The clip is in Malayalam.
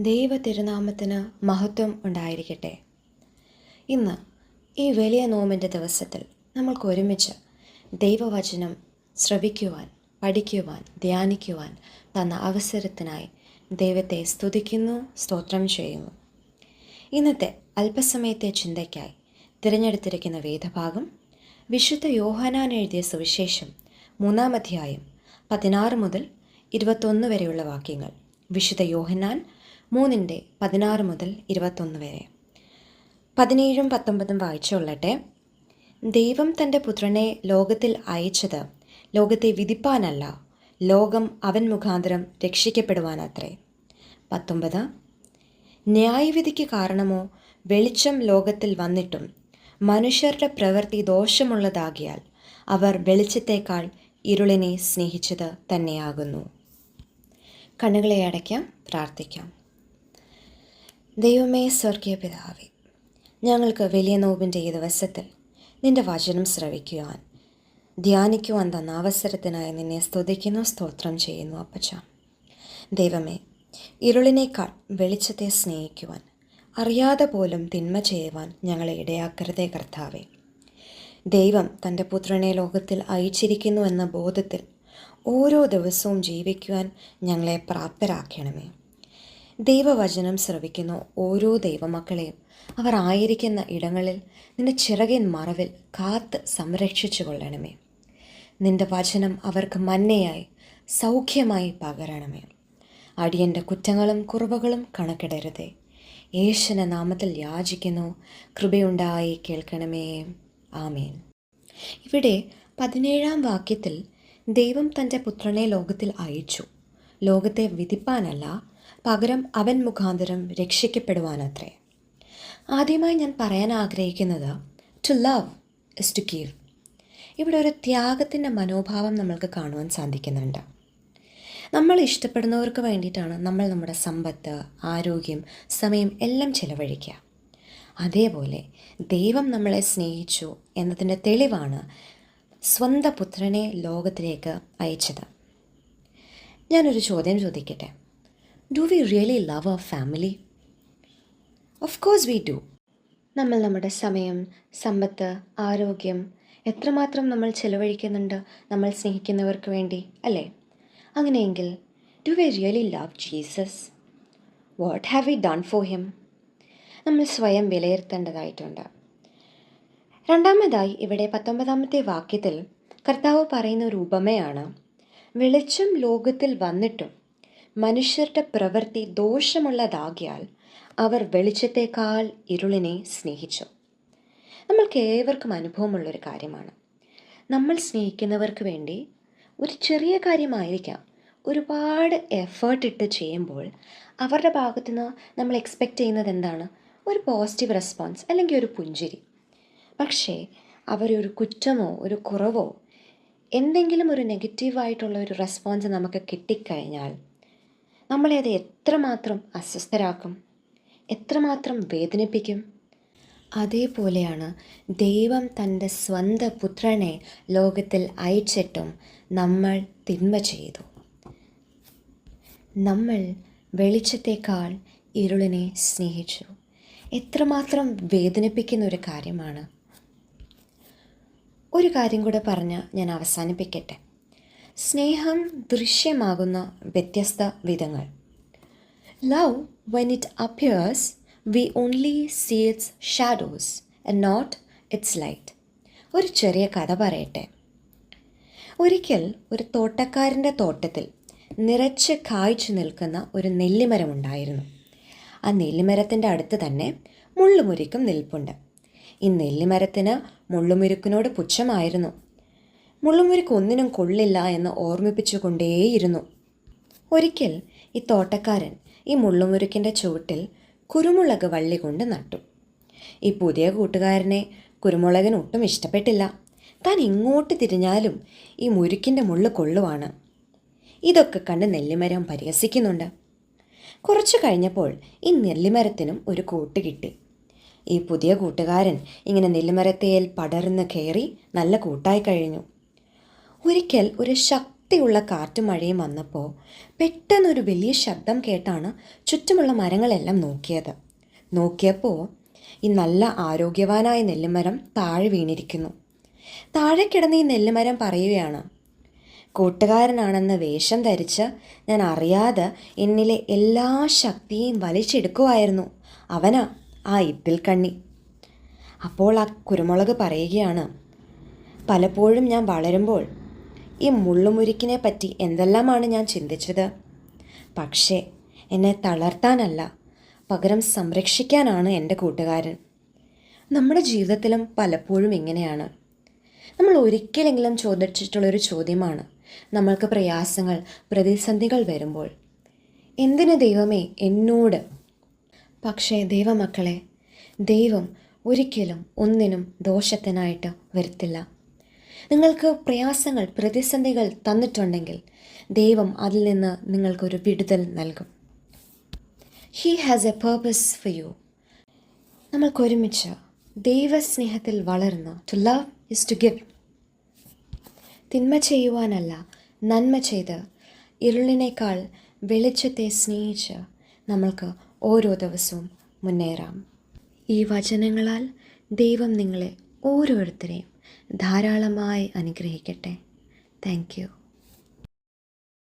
ദൈവ തിരുനാമത്തിന് മഹത്വം ഉണ്ടായിരിക്കട്ടെ. ഇന്ന് ഈ വലിയ നോമിന്റെ ദിവസത്തിൽ നമ്മൾക്ക് ഒരുമിച്ച് ദൈവവചനം ശ്രവിക്കുവാൻ പഠിക്കുവാൻ ധ്യാനിക്കുവാൻ തന്ന അവസരത്തിനായി ദൈവത്തെ സ്തുതിക്കുന്നു സ്തോത്രം ചെയ്യുന്നു. ഇന്നത്തെ അല്പസമയത്തെ ചിന്തയ്ക്കായി തിരഞ്ഞെടുത്തിരിക്കുന്ന വേദഭാഗം വിശുദ്ധ യോഹനാൻ എഴുതിയ സുവിശേഷം മൂന്നാം അധ്യായം പതിനാറ് മുതൽ ഇരുപത്തൊന്ന് വരെയുള്ള വാക്യങ്ങൾ. വിശുദ്ധ യോഹന്നാൻ മൂന്നിന്റെ പതിനാറ് മുതൽ ഇരുപത്തൊന്ന് വരെ. പതിനേഴും പത്തൊമ്പതും വായിച്ചുകൊള്ളട്ടെ ദൈവം തന്റെ പുത്രനെ ലോകത്തിൽ അയച്ചത് ലോകത്തെ വിധിപ്പാനല്ല ലോകം അവൻ മുഖാന്തരം രക്ഷിക്കപ്പെടുവാനത്രേ. പത്തൊമ്പത് ന്യായവിധിക്ക് കാരണമോ? വെളിച്ചം ലോകത്തിൽ വന്നിട്ടും മനുഷ്യരുടെ പ്രവൃത്തി ദോഷമുള്ളതാകിയാൽ അവർ വെളിച്ചത്തേക്കാൾ ഇരുളിനെ സ്നേഹിച്ചത് തന്നെയാകുന്നു. കണ്ണുകളെ അടയ്ക്കാം പ്രാർത്ഥിക്കാം. ദൈവമേ സ്വർഗീയ പിതാവേ ഞങ്ങൾക്ക് വലിയ നോവിന്റെ ഈ ദിവസത്തിൽ നിന്റെ വചനം ശ്രവിക്കുവാൻ ധ്യാനിക്കുവാൻ തന്ന അവസരത്തിനായി നിന്നെ സ്തുതിക്കുന്നു സ്തോത്രം ചെയ്യുന്നു അപ്പച്ച. ദൈവമേ ഇരുളിനേക്കാൾ വെളിച്ചത്തെ സ്നേഹിക്കുവാൻ അറിയാതെ പോലും തിന്മ ചെയ്യുവാൻ ഞങ്ങളെ ഇടയാക്കരുതേ കർത്താവേ. ദൈവം തന്റെ പുത്രനെ ലോകത്തിൽ അയച്ചിരിക്കുന്നു എന്ന ബോധത്തിൽ ഓരോ ദിവസവും ജീവിക്കുവാൻ ഞങ്ങളെ പ്രാപ്തരാക്കണമേ. ദൈവവചനം ശ്രവിക്കുന്ന ഓരോ ദൈവമക്കളെയും. അവർ ആയിരിക്കുന്ന ഇടങ്ങളിൽ നിന്റെ ചിറകിൻ മറവിൽ കാത്ത് സംരക്ഷിച്ചു കൊള്ളണമേ. നിന്റെ വചനം അവർക്ക് മന്നയായി സൗഖ്യമായി പകരണമേ. അടിയന്റെ കുറ്റങ്ങളും കുറവുകളും കണക്കിടരുതേ. യേശുന നാമത്തിൽ യാചിക്കുന്നു കൃപയുണ്ടായി കേൾക്കണമേ. ആമേൻ. ഇവിടെ പതിനേഴാം വാക്യത്തിൽ ദൈവം തന്റെ പുത്രനെ ലോകത്തിൽ അയച്ചു. ലോകത്തെ വിധിപ്പാനല്ല പകരം അവൻ മുഖാന്തരം രക്ഷിക്കപ്പെടുവാനത്രേ. ആദ്യമായി ഞാൻ പറയാൻ ആഗ്രഹിക്കുന്നത് to love is to give ഇവിടെ ഒരു ത്യാഗത്തിന്റെ മനോഭാവം നമ്മൾക്ക് കാണുവാൻ സാധിക്കുന്നുണ്ട്. നമ്മൾ ഇഷ്ടപ്പെടുന്നവർക്ക് വേണ്ടിയിട്ടാണ് നമ്മൾ നമ്മുടെ സമ്പത്ത് ആരോഗ്യം സമയം എല്ലാം ചിലവഴിക്കുക. അതേപോലെ ദൈവം നമ്മളെ സ്നേഹിച്ചു എന്നതിന്റെ തെളിവാണ് സ്വന്തം പുത്രനെ ലോകത്തിലേക്ക് അയച്ചത്. ഞാനൊരു ചോദ്യം ചോദിക്കട്ടെ? Do we really love our family of course we do നമ്മൾ നമ്മുടെ സമയം സമ്പത്ത് ആരോഗ്യം എത്രമാത്രം നമ്മൾ ചെലവഴിക്കുന്നുണ്ട് നമ്മൾ സ്നേഹിക്കുന്നവർക്ക് വേണ്ടി അല്ലേ? അങ്ങനെയെങ്കിൽ do we really love Jesus what have we done for him നമ്മൾ സ്വയം വിലയിരുത്തേണ്ടതായിട്ടുണ്ട്. രണ്ടാമതായി ഇവിടെ പത്തൊമ്പതാമത്തെ വാക്യത്തിൽ കർത്താവ് പറയുന്ന ഒരു ഉപമയാണ്. വെളിച്ചം ലോകത്തിൽ വന്നിട്ടും മനുഷ്യരുടെ പ്രവൃത്തി ദോഷമുള്ളതാകിയാൽ അവർ വെളിച്ചത്തേക്കാൾ ഇരുളിനെ സ്നേഹിച്ചു. നമ്മൾക്ക് ഏവർക്കും അനുഭവമുള്ളൊരു കാര്യമാണ്. നമ്മൾ സ്നേഹിക്കുന്നവർക്ക് വേണ്ടി ഒരു ചെറിയ കാര്യമായിരിക്കാം. ഒരുപാട് എഫേർട്ട് ഇട്ട് ചെയ്യുമ്പോൾ അവരുടെ ഭാഗത്തു നിന്ന് നമ്മൾ എക്സ്പെക്റ്റ് ചെയ്യുന്നത് എന്താണ്? ഒരു പോസിറ്റീവ് റെസ്പോൺസ് അല്ലെങ്കിൽ ഒരു പുഞ്ചിരി. പക്ഷേ അവരൊരു കുറ്റമോ ഒരു കുറവോ എന്തെങ്കിലും ഒരു നെഗറ്റീവായിട്ടുള്ള ഒരു റെസ്പോൺസ് നമുക്ക് കിട്ടിക്കഴിഞ്ഞാൽ നമ്മളെ അത് എത്രമാത്രം അസ്വസ്ഥരാക്കും? എത്രമാത്രം വേദനിപ്പിക്കും? അതേപോലെയാണ് ദൈവം തന്റെ സ്വന്തം പുത്രനെ ലോകത്തിൽ അയച്ചിട്ടും നമ്മൾ തിന്മ ചെയ്തു. നമ്മൾ വെളിച്ചത്തെക്കാൾ ഇരുളിനെ സ്നേഹിച്ചു. എത്രമാത്രം വേദനിപ്പിക്കുന്ന ഒരു കാര്യമാണ്. ഒരു കാര്യം കൂടെ പറഞ്ഞ് ഞാൻ അവസാനിപ്പിക്കട്ടെ. സ്നേഹം ദൃശ്യമാകുന്ന വ്യത്യസ്ത വിധങ്ങൾ. Love when it appears we only see its shadows and not its light ഒരു ചെറിയ കഥ പറയട്ടെ. ഒരിക്കൽ ഒരു തോട്ടക്കാരന്റെ തോട്ടത്തിൽ നിറച്ച് കായ്ച്ചു നിൽക്കുന്ന ഒരു നെല്ലിമരമുണ്ടായിരുന്നു ആ നെല്ലിമരത്തിന്റെ അടുത്ത് തന്നെ മുള്ളുമുരിക്കും നിൽപ്പുണ്ട്. ഈ നെല്ലിമരത്തിന് മുള്ളുമുരുക്കിനോട് പുച്ഛമായിരുന്നു. മുള്ളുമുരുക്ക് ഒന്നിനും കൊള്ളില്ല എന്ന് ഓർമ്മിപ്പിച്ചുകൊണ്ടേയിരുന്നു. ഒരിക്കൽ ഈ തോട്ടക്കാരൻ ഈ മുള്ളുമുരുക്കിന്റെ ചുവട്ടിൽ കുരുമുളക് വള്ളി കൊണ്ട് നട്ടു. ഈ പുതിയ കൂട്ടുകാരനെ കുരുമുളകിന് ഒട്ടും ഇഷ്ടപ്പെട്ടില്ല. താൻ ഇങ്ങോട്ട് തിരിഞ്ഞാലും ഈ മുരുക്കിന്റെ മുള്ളു കൊള്ളുവാണ്. ഇതൊക്കെ കണ്ട് നെല്ലിമരം പരിഹസിക്കുന്നുണ്ട്. കുറച്ചു കഴിഞ്ഞപ്പോൾ ഈ നെല്ലിമരത്തിനും ഒരു കൂട്ട് കിട്ടി. ഈ പുതിയ കൂട്ടുകാരൻ ഇങ്ങനെ നെല്ലിമരത്തേൽ പടർന്ന് കയറി നല്ല കൂട്ടായി കഴിഞ്ഞു. ഒരിക്കൽ ഒരു ശക്തിയുള്ള കാറ്റും മഴയും വന്നപ്പോൾ പെട്ടെന്നൊരു വലിയ ശബ്ദം കേട്ടാണ് ചുറ്റുമുള്ള മരങ്ങളെല്ലാം നോക്കിയത്. നോക്കിയപ്പോൾ ഈ നല്ല ആരോഗ്യവാനായ നെല്ലുമരം താഴെ വീണിരിക്കുന്നു. താഴെ കിടന്ന ഈ നെല്ലുമരം പറയുകയാണ് കൂട്ടുകാരനാണെന്ന് വേഷം ധരിച്ച് ഞാൻ അറിയാതെ എന്നിലെ എല്ലാ ശക്തിയും വലിച്ചെടുക്കുമായിരുന്നു അവനാ ആ ഇപ്പിൽ കണ്ണി. അപ്പോൾ ആ കുരുമുളക് പറയുകയാണ് പലപ്പോഴും ഞാൻ വളരുമ്പോൾ ഈ മുള്ളുമുരുക്കിനെ പറ്റി എന്തെല്ലാമാണ് ഞാൻ ചിന്തിച്ചത്? പക്ഷേ എന്നെ തളർത്താനല്ല പകരം സംരക്ഷിക്കാനാണ് എന്റെ കൂട്ടുകാരൻ. നമ്മുടെ ജീവിതത്തിലും പലപ്പോഴും ഇങ്ങനെയാണ്. നമ്മൾ ഒരിക്കലെങ്കിലും ചോദിച്ചിട്ടുള്ളൊരു ചോദ്യമാണ് നമ്മൾക്ക് പ്രയാസങ്ങൾ പ്രതിസന്ധികൾ വരുമ്പോൾ. എന്തിന് ദൈവമേ എന്നോട്? പക്ഷേ ദൈവമക്കളെ ദൈവം ഒരിക്കലും ഒന്നിനും ദോഷത്തിനായിട്ട് വരുത്തില്ല. നിങ്ങൾക്ക് പ്രയാസങ്ങൾ പ്രതിസന്ധികൾ തന്നിട്ടുണ്ടെങ്കിൽ ദൈവം അതിൽ നിന്ന് നിങ്ങൾക്കൊരു വിടുതൽ നൽകും. He has a purpose for you നമ്മൾക്കൊരുമിച്ച് ദൈവസ്നേഹത്തിൽ വളർന്ന് to love is to give തിന്മ ചെയ്യുവാനല്ല നന്മ ചെയ്ത് ഇരുളിനേക്കാൾ വെളിച്ചത്തെ സ്നേഹിച്ച് നമ്മൾക്ക് ഓരോ ദിവസവും മുന്നേറാം. ഈ വചനങ്ങളാൽ ദൈവം നിങ്ങളെ ഓരോരുത്തരെയും ധാരാളമായി അനുഗ്രഹിക്കട്ടെ. Thank you